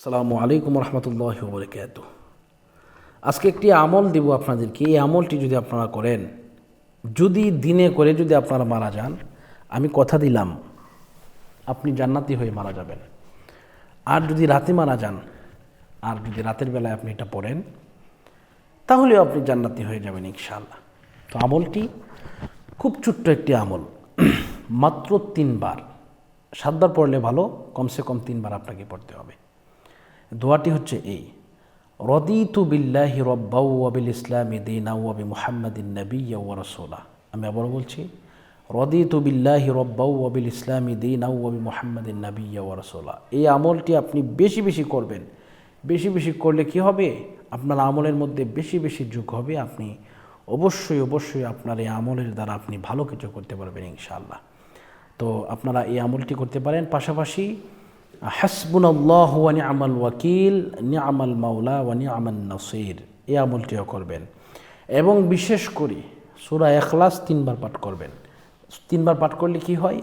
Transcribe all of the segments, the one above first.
সালামু আলাইকুম রহমতুল্লাহ বরকাত আজকে একটি আমল দেব আপনাদেরকে। এই আমলটি যদি আপনারা করেন, যদি দিনে করে যদি আপনারা মারা যান, আমি কথা দিলাম, আপনি জান্নাতি হয়ে মারা যাবেন। আর যদি রাতে মারা যান, আর যদি রাতের বেলায় আপনি এটা পড়েন, তাহলেও আপনি জান্নাতি হয়ে যাবেন ইনশাআল্লাহ। তো আমলটি খুব ছোট্ট একটি আমল। মাত্র তিনবার। সাতবার পড়লে ভালো, কমসে কম তিনবার আপনাকে পড়তে হবে। দোয়াটি হচ্ছে এই, রদিতু বিল্লাহি রব্বাউ ওয়াবিল ইসলামী দিনা ওয়াবি মুহাম্মাদিন নবী রসোলা। আমি আবার বলছি, রদিতু বিল্লাহি রব্বাউ ওয়াবিল ইসলামী দিনা ওয়াবি মুহাম্মাদিন নবী রসোলা। এই আমলটি আপনি বেশি বেশি করবেন। বেশি বেশি করলে কি হবে? আপনার আমলের মধ্যে বেশি বেশি যুগ হবে। আপনি অবশ্যই অবশ্যই আপনার এই আমলের দ্বারা আপনি ভালো কিছু করতে পারবেন ইনশাআল্লাহ। তো আপনারা এই আমলটি করতে পারেন। পাশাপাশি ওয়াকিল মাওলা ওয়ানি আমলটিও করবেন। এবং বিশেষ করে সুরা এখলাস তিনবার পাঠ করবেন। তিনবার পাঠ করলে কি হয়?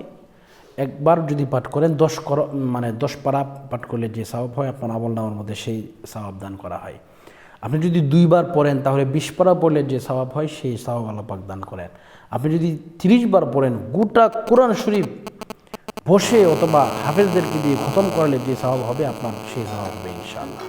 একবার যদি পাঠ করেন, দশ কর মানে দশ পারা পাঠ করলে যে স্বভাব হয়, আপনার আমল নামার মধ্যে সেই স্বভাব দান করা হয়। আপনি যদি দুইবার পড়েন, তাহলে বিশ পারা পড়লে যে স্বভাব হয়, সেই স্বভাব আল্লাহ পাক দান করেন। আপনি যদি তিরিশ বার পড়েন, গোটা কোরআন শরীফ বসে অথবা হাফেজদেরকে দিয়ে খতম করলে যে স্বভাব হবে আপনার সেই স্বভাব হবে ইনশাআল্লাহ।